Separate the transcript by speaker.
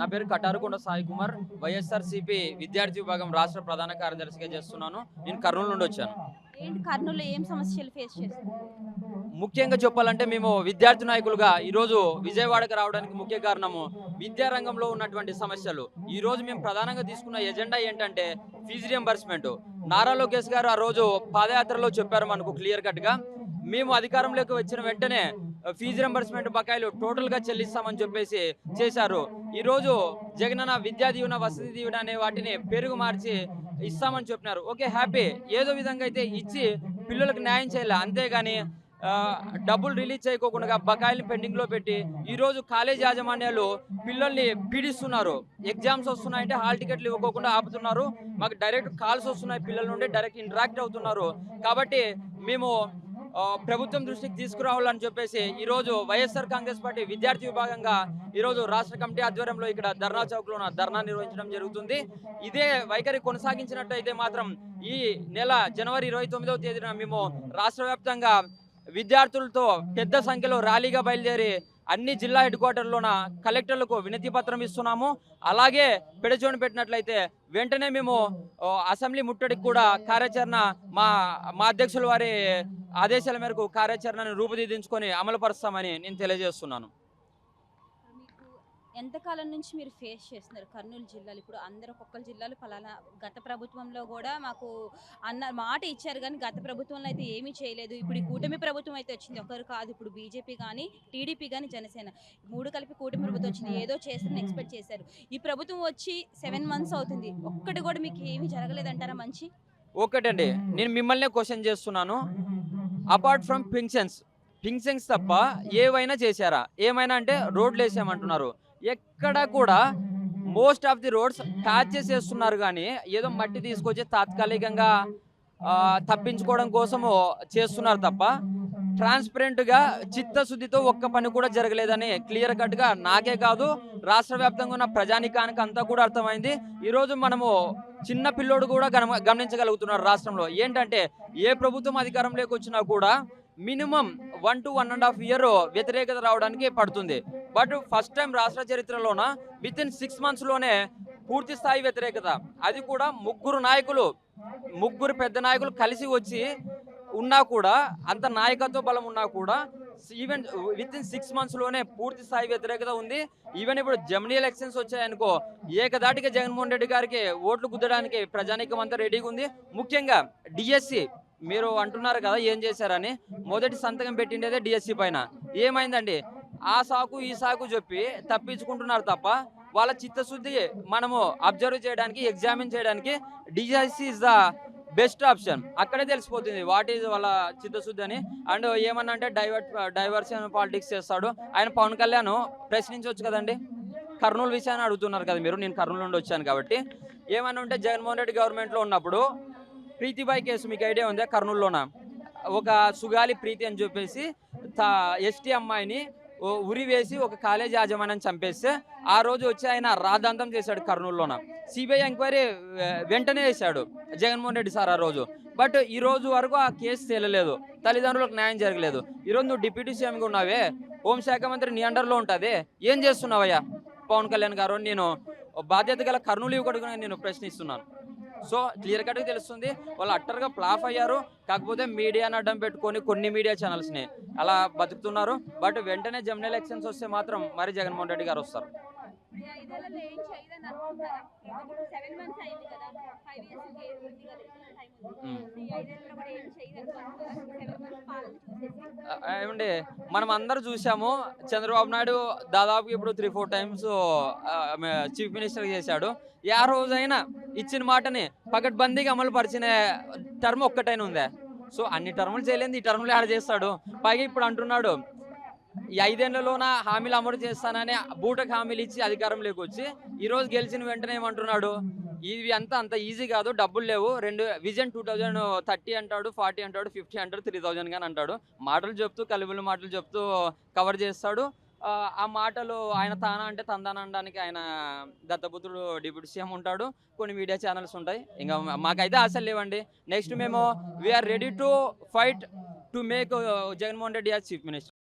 Speaker 1: నా పేరు కటారుకొండ సాయి కుమార్. వైఎస్ఆర్ సిపి విద్యార్థి విభాగం రాష్ట్ర ప్రధాన కార్యదర్శిగా చేస్తున్నాను. నేను కర్నూలు నుండి వచ్చాను.
Speaker 2: ఏంటి? కర్నూలులో ఏం సమస్యలు ఫేస్
Speaker 1: ముఖ్యంగా చెప్పాలంటే మేము విద్యార్థి నాయకులుగా ఈరోజు విజయవాడకు రావడానికి ముఖ్య కారణము విద్యారంగంలో ఉన్నటువంటి సమస్యలు. ఈ రోజు మేము ప్రధానంగా తీసుకున్న ఎజెండా ఏంటంటే ఫీజు రియంబర్స్మెంట్ నారా లోకేష్ గారు ఆ రోజు పాదయాత్రలో చెప్పారు మనకు క్లియర్ కట్గా. మేము అధికారంలోకి వచ్చిన వెంటనే ఫీజు రింబర్స్మెంట్ బకాయిలు టోటల్గా చెల్లిస్తామని చెప్పేసి చేశారు. ఈ రోజు జగనన్న విద్యా దీవెన వసతి దీవెన అనే వాటిని పెరుగు మార్చి ఇస్తామని చెప్పినారు. Okay happy. ఏదో విధంగా అయితే ఇచ్చి పిల్లలకు న్యాయం చేయాలి? అంతేగాని డబ్బులు రిలీజ్ చేయకోకుండా బకాయిలు పెండింగ్లో పెట్టి ఈ రోజు కాలేజ్ యాజమాన్యాలు పిల్లల్ని పీడిస్తున్నారు. ఎగ్జామ్స్ వస్తున్నాయంటే హాల్ టికెట్లు ఇవ్వకోకుండా ఆపుతున్నారు. మాకు డైరెక్ట్ కాల్స్ వస్తున్నాయి పిల్లల నుండి డైరెక్ట్ ఇంటరాక్ట్ అవుతున్నారు. కాబట్టి మేము ప్రభుత్వం దృష్టికి తీసుకురావాలని చెప్పేసి ఈ రోజు వైఎస్ఆర్ కాంగ్రెస్ పార్టీ విద్యార్థి విభాగంగా ఈ రోజు రాష్ట్ర కమిటీ ఆధ్వర్యంలో ఇక్కడ ధర్నా చౌక్లో ధర్నా నిర్వహించడం జరుగుతుంది. ఇదే వైఖరి కొనసాగించినట్టయితే మాత్రం ఈ నెల జనవరి ఇరవై తొమ్మిదవ తేదీన మేము రాష్ట్ర వ్యాప్తంగా విద్యార్థులతో పెద్ద సంఖ్యలో ర్యాలీగా బయలుదేరి అన్ని జిల్లా హెడ్ క్వార్టర్లోన కలెక్టర్లకు వినతి పత్రం ఇస్తున్నాము. అలాగే పెడచోని పెట్టినట్లయితే వెంటనే మేము అసెంబ్లీ ముట్టడికి కూడా కార్యాచరణ మా మా అధ్యక్షుల వారి ఆదేశాల మేరకు కార్యాచరణను రూపుదిద్దించుకొని అమలుపరుస్తామని నేను తెలియజేస్తున్నాను.
Speaker 2: మీకు ఎంతకాలం నుంచి మీరు ఫేస్ చేస్తున్నారు? కర్నూలు జిల్లాలో ఇప్పుడు అందరు ఒక్కొక్క జిల్లాలు ఫలానా గత ప్రభుత్వంలో కూడా మాకు అన్న మాట ఇచ్చారు కానీ గత ప్రభుత్వంలో అయితే ఏమీ చేయలేదు. ఇప్పుడు ఈ కూటమి ప్రభుత్వం అయితే వచ్చింది. ఒకరు కాదు ఇప్పుడు బీజేపీ కానీ టీడీపీ కానీ జనసేన మూడు కలిపి కూటమి ప్రభుత్వం వచ్చింది. ఏదో చేస్తారని ఎక్స్పెక్ట్ చేశారు. ఈ ప్రభుత్వం వచ్చి సెవెన్ మంత్స్ అవుతుంది. ఒక్కటి కూడా మీకు ఏమీ జరగలేదంటారా మంచి?
Speaker 1: ఒకటండి నేను మిమ్మల్నే క్వశ్చన్ చేస్తున్నాను. అపార్ట్ ఫ్రమ్ పింక్షన్స్ పింక్షన్స్ తప్ప ఏవైనా చేశారా? ఏమైనా అంటే రోడ్లు వేసామంటున్నారు. ఎక్కడ కూడా most of the roads patches చేస్తున్నారు కానీ ఏదో మట్టి తీసుకొచ్చి తాత్కాలికంగా తప్పించుకోవడం కోసము చేస్తున్నారు తప్ప ట్రాన్స్పరెంట్గా చిత్తశుద్ధితో ఒక్క పని కూడా జరగలేదని క్లియర్ కట్గా నాకే కాదు రాష్ట్ర వ్యాప్తంగా ఉన్న ప్రజానికానికి అంతా కూడా అర్థమైంది. ఈరోజు మనము చిన్న పిల్లోడు కూడా గమ- గమనించగలుగుతున్నారు రాష్ట్రంలో. ఏంటంటే ఏ ప్రభుత్వం అధికారంలోకి వచ్చినా కూడా minimum one two one and half year వ్యతిరేకత రావడానికి పడుతుంది. బట్ ఫస్ట్ టైం రాష్ట్ర చరిత్రలోన విత్ ఇన్ సిక్స్ మంత్స్లోనే పూర్తి స్థాయి వ్యతిరేకత. అది కూడా ముగ్గురు నాయకులు ముగ్గురు పెద్ద నాయకులు కలిసి వచ్చి ఉన్నా కూడా అంత నాయకత్వ బలం ఉన్నా కూడా ఈవెన్ విత్ ఇన్ సిక్స్ మంత్స్లోనే పూర్తి స్థాయి వ్యతిరేకత ఉంది. ఈవెన్ ఇప్పుడు జమినీ ఎలక్షన్స్ వచ్చాయనుకో ఏకదాటిగా జగన్మోహన్ రెడ్డి గారికి ఓట్లు గుద్దడానికి ప్రజానీకం అంతా రెడీగా ఉంది. ముఖ్యంగా డిఎస్సి మీరు అంటున్నారు కదా ఏం చేశారని మొదటి సంతకం పెట్టిండేదే డిఎస్సి పైన. ఏమైందండి? ఆ సాకు ఈ సాకు చెప్పి తప్పించుకుంటున్నారు తప్ప వాళ్ళ చిత్తశుద్ధి మనము అబ్జర్వ్ చేయడానికి ఎగ్జామిన్ చేయడానికి DSC is the best option. అక్కడే తెలిసిపోతుంది వాట్ ఈజ్ వాళ్ళ చిత్తశుద్ధి అని. అండ్ ఏమన్నా అంటే డైవర్ట్ డైవర్షన్ పాలిటిక్స్ చేస్తాడు. ఆయన పవన్ కళ్యాణ్ ప్రశ్నించవచ్చు కదండి. కర్నూలు విషయాన్ని అడుగుతున్నారు కదా మీరు. నేను కర్నూలు నుండి వచ్చాను కాబట్టి. ఏమన్నా ఉంటే జగన్మోహన్ రెడ్డి గవర్నమెంట్లో ఉన్నప్పుడు ప్రీతిబాయి కేసు మీకు ఐడియా ఉందా? కర్నూలులోన? ఒక సుగాలి ప్రీతి అని చెప్పేసి ఎస్టీ అమ్మాయిని ఉరి వేసి ఒక కాలేజ్ యాజమాన్యం చంపేస్తే ఆ రోజు వచ్చి ఆయన రాద్ధాంతం చేశాడు కర్నూలులోన. సిబిఐ ఎంక్వైరీ వెంటనే చేశాడు జగన్మోహన్ రెడ్డి సార్ ఆ రోజు. బట్ ఈ రోజు వరకు ఆ కేసు తేలలేదు. తల్లిదండ్రులకు న్యాయం జరగలేదు. ఈరోజు నువ్వు డిప్యూటీ సీఎంగా ఉన్నావే. హోంశాఖ మంత్రి నీ అండర్లో ఉంటుంది. ఏం చేస్తున్నావయ్యా? పవన్ కళ్యాణ్ గారు నేను బాధ్యత గల కర్నూలు ఇవ్వకూడదు నేను ప్రశ్నిస్తున్నాను. సో క్లియర్ కట్గా తెలుస్తుంది. వాళ్ళు అట్టర్గా ప్లాఫ్ అయ్యారు. కాకపోతే మీడియాని అడ్డం పెట్టుకొని కొన్ని మీడియా ఛానల్స్ని అలా బతుకుతున్నారు. బట్ వెంటనే జమినీ ఎలక్షన్స్ వస్తే మాత్రం మరి జగన్మోహన్ రెడ్డి గారు వస్తారు. ఏమండి మనం అందరూ చూసాము చంద్రబాబు నాయుడు దాదాపు ఇప్పుడు three four times chief minister చేశాడు. ఏ రోజైనా ఇచ్చిన మాటని పకడ్బందీగా అమలు పరిచిన టర్మ్ ఒక్కటైనా ఉందే? సో అన్ని టర్ములు చేయలేదు ఈ టర్ములు యాడ్ చేస్తాడు. పైగా ఇప్పుడు అంటున్నాడు ఈ ఐదేళ్ళలోన హామీలు అమలు చేస్తానని బూటకు హామీలు ఇచ్చి అధికారంలోకి వచ్చి ఈ రోజు గెలిచిన వెంటనే ఏమంటున్నాడు? ఇవి అంతా అంత ఈజీ కాదు. డబ్బులు లేవు. రెండు విజన్ టూ థౌజండ్ థర్టీ అంటాడు ఫార్టీ అంటాడు ఫిఫ్టీ అంటాడు త్రీ థౌజండ్ కానీ అంటాడు. మాటలు చెప్తూ కలిబులు మాటలు చెప్తూ కవర్ చేస్తాడు. ఆ, మాటలు ఆయన తానా అంటే తందానా అనడానికి ఆయన దత్తపుత్రుడు డిప్యూటీ సీఎం ఉంటాడు. కొన్ని మీడియా ఛానల్స్ ఉంటాయి. ఇంకా మాకైతే ఆశలు లేవండి. నెక్స్ట్ మేము we are ready to fight to make Jaganmohan Reddy as chief minister